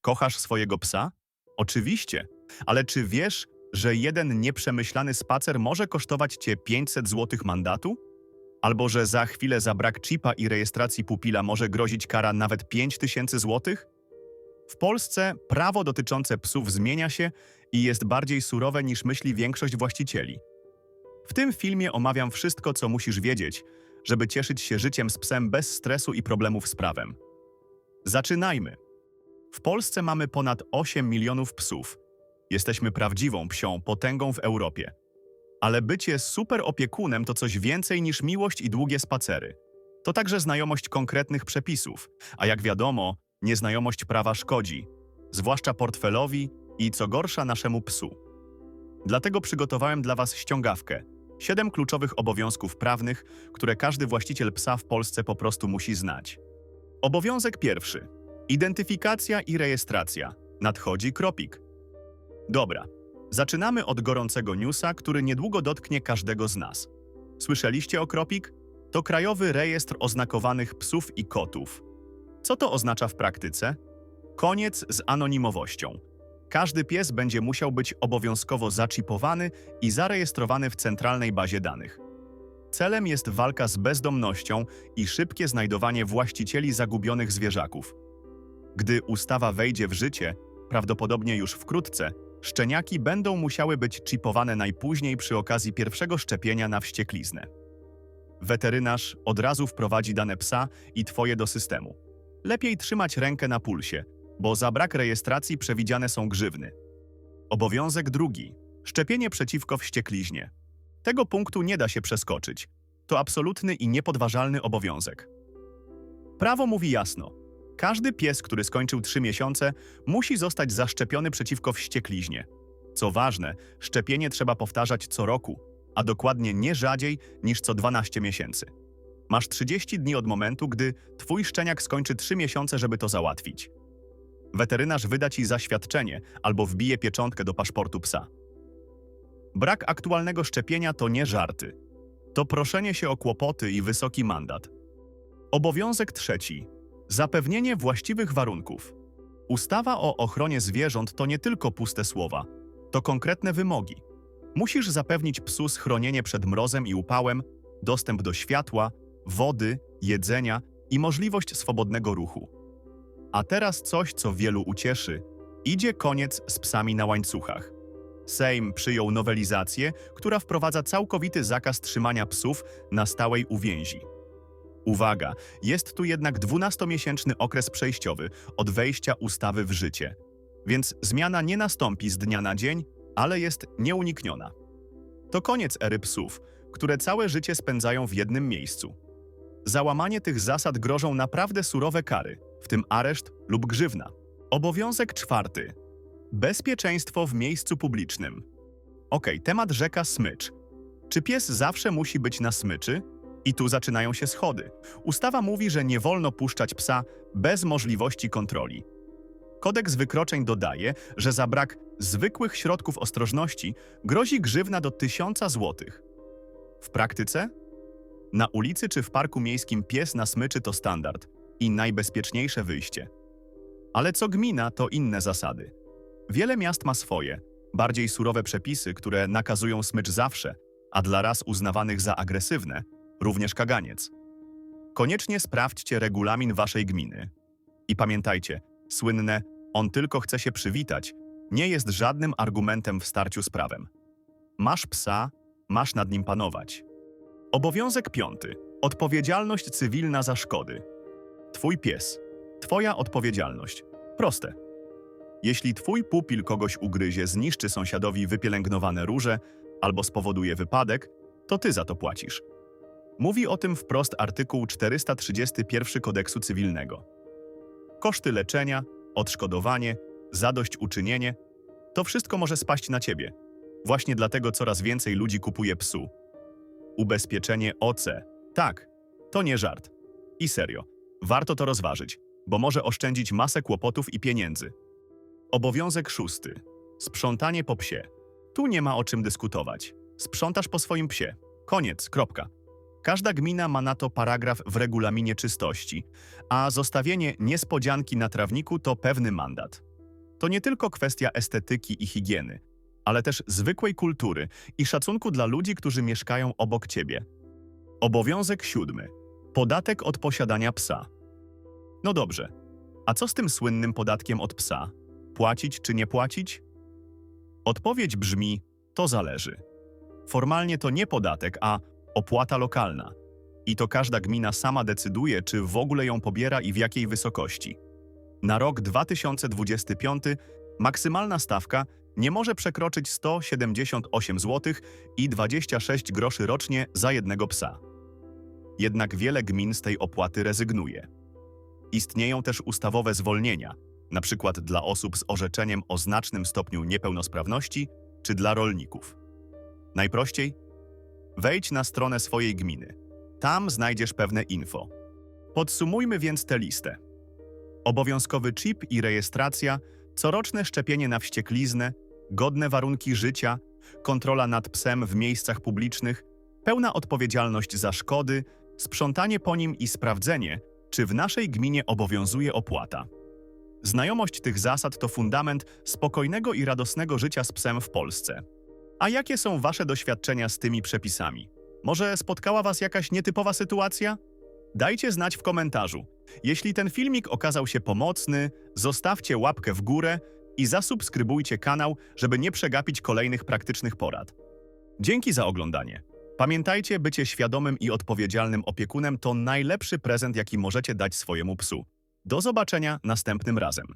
Kochasz swojego psa? Oczywiście, ale czy wiesz, że jeden nieprzemyślany spacer może kosztować cię 500 zł mandatu? Albo że za chwilę za brak chipa i rejestracji pupila może grozić kara nawet 5000 zł? W Polsce prawo dotyczące psów zmienia się i jest bardziej surowe niż myśli większość właścicieli. W tym filmie omawiam wszystko, co musisz wiedzieć, żeby cieszyć się życiem z psem bez stresu i problemów z prawem. Zaczynajmy. W Polsce mamy ponad 8 milionów psów. Jesteśmy prawdziwą psią potęgą w Europie. Ale bycie super opiekunem to coś więcej niż miłość i długie spacery. To także znajomość konkretnych przepisów, a jak wiadomo, nieznajomość prawa szkodzi, zwłaszcza portfelowi i co gorsza naszemu psu. Dlatego przygotowałem dla Was ściągawkę. Siedem kluczowych obowiązków prawnych, które każdy właściciel psa w Polsce po prostu musi znać. Obowiązek pierwszy. Identyfikacja i rejestracja. Nadchodzi kropik. Dobra, zaczynamy od gorącego newsa, który niedługo dotknie każdego z nas. Słyszeliście o kropik? To Krajowy Rejestr Oznakowanych Psów i Kotów. Co to oznacza w praktyce? Koniec z anonimowością. Każdy pies będzie musiał być obowiązkowo zaczipowany i zarejestrowany w centralnej bazie danych. Celem jest walka z bezdomnością i szybkie znajdowanie właścicieli zagubionych zwierzaków. Gdy ustawa wejdzie w życie, prawdopodobnie już wkrótce, szczeniaki będą musiały być chipowane najpóźniej przy okazji pierwszego szczepienia na wściekliznę. Weterynarz od razu wprowadzi dane psa i twoje do systemu. Lepiej trzymać rękę na pulsie, bo za brak rejestracji przewidziane są grzywny. Obowiązek drugi. Szczepienie przeciwko wściekliźnie. Tego punktu nie da się przeskoczyć. To absolutny i niepodważalny obowiązek. Prawo mówi jasno. Każdy pies, który skończył 3 miesiące, musi zostać zaszczepiony przeciwko wściekliźnie. Co ważne, szczepienie trzeba powtarzać co roku, a dokładnie nie rzadziej niż co 12 miesięcy. Masz 30 dni od momentu, gdy twój szczeniak skończy 3 miesiące, żeby to załatwić. Weterynarz wyda ci zaświadczenie albo wbije pieczątkę do paszportu psa. Brak aktualnego szczepienia to nie żarty. To proszenie się o kłopoty i wysoki mandat. Obowiązek trzeci. Zapewnienie właściwych warunków. Ustawa o ochronie zwierząt to nie tylko puste słowa, to konkretne wymogi. Musisz zapewnić psu schronienie przed mrozem i upałem, dostęp do światła, wody, jedzenia i możliwość swobodnego ruchu. A teraz coś, co wielu ucieszy. Idzie koniec z psami na łańcuchach. Sejm przyjął nowelizację, która wprowadza całkowity zakaz trzymania psów na stałej uwięzi. Uwaga, jest tu jednak 12-miesięczny okres przejściowy od wejścia ustawy w życie, więc zmiana nie nastąpi z dnia na dzień, ale jest nieunikniona. To koniec ery psów, które całe życie spędzają w jednym miejscu. Za łamanie tych zasad grożą naprawdę surowe kary, w tym areszt lub grzywna. Obowiązek czwarty. Bezpieczeństwo w miejscu publicznym. Ok, temat rzeka Smycz. Czy pies zawsze musi być na smyczy? I tu zaczynają się schody. Ustawa mówi, że nie wolno puszczać psa bez możliwości kontroli. Kodeks wykroczeń dodaje, że za brak zwykłych środków ostrożności grozi grzywna do 1000 złotych. W praktyce? Na ulicy czy w parku miejskim pies na smyczy to standard i najbezpieczniejsze wyjście. Ale co gmina, to inne zasady. Wiele miast ma swoje, bardziej surowe przepisy, które nakazują smycz zawsze, a dla ras uznawanych za agresywne, również kaganiec. Koniecznie sprawdźcie regulamin waszej gminy. I pamiętajcie, słynne on tylko chce się przywitać nie jest żadnym argumentem w starciu z prawem. Masz psa, masz nad nim panować. Obowiązek piąty. Odpowiedzialność cywilna za szkody. Twój pies. Twoja odpowiedzialność. Proste. Jeśli twój pupil kogoś ugryzie, zniszczy sąsiadowi wypielęgnowane róże albo spowoduje wypadek, to ty za to płacisz. Mówi o tym wprost artykuł 431 Kodeksu Cywilnego. Koszty leczenia, odszkodowanie, zadośćuczynienie to wszystko może spaść na ciebie. Właśnie dlatego coraz więcej ludzi kupuje psu. Ubezpieczenie OC. Tak, to nie żart. I serio, warto to rozważyć, bo może oszczędzić masę kłopotów i pieniędzy. Obowiązek szósty. Sprzątanie po psie. Tu nie ma o czym dyskutować. Sprzątasz po swoim psie. Koniec, kropka. Każda gmina ma na to paragraf w regulaminie czystości, a zostawienie niespodzianki na trawniku to pewny mandat. to nie tylko kwestia estetyki i higieny, ale też zwykłej kultury i szacunku dla ludzi, którzy mieszkają obok ciebie. Obowiązek siódmy. Podatek od posiadania psa. No dobrze, a co z tym słynnym podatkiem od psa? Płacić czy nie płacić? Odpowiedź brzmi: to zależy. Formalnie to nie podatek, a opłata lokalna. I to każda gmina sama decyduje, czy w ogóle ją pobiera i w jakiej wysokości. Na rok 2025 maksymalna stawka nie może przekroczyć 178 zł i 26 groszy rocznie za jednego psa. Jednak wiele gmin z tej opłaty rezygnuje. Istnieją też ustawowe zwolnienia, przykład dla osób z orzeczeniem o znacznym stopniu niepełnosprawności czy dla rolników. Najprościej? Wejdź na stronę swojej gminy. Tam znajdziesz pewne info. Podsumujmy więc tę listę. Obowiązkowy chip i rejestracja, coroczne szczepienie na wściekliznę, godne warunki życia, kontrola nad psem w miejscach publicznych, pełna odpowiedzialność za szkody, sprzątanie po nim i sprawdzenie, czy w naszej gminie obowiązuje opłata. Znajomość tych zasad to fundament spokojnego i radosnego życia z psem w Polsce. A jakie są Wasze doświadczenia z tymi przepisami? Może spotkała Was jakaś nietypowa sytuacja? Dajcie znać w komentarzu. Jeśli ten filmik okazał się pomocny, zostawcie łapkę w górę i zasubskrybujcie kanał, żeby nie przegapić kolejnych praktycznych porad. Dzięki za oglądanie. Pamiętajcie, bycie świadomym i odpowiedzialnym opiekunem to najlepszy prezent, jaki możecie dać swojemu psu. Do zobaczenia następnym razem.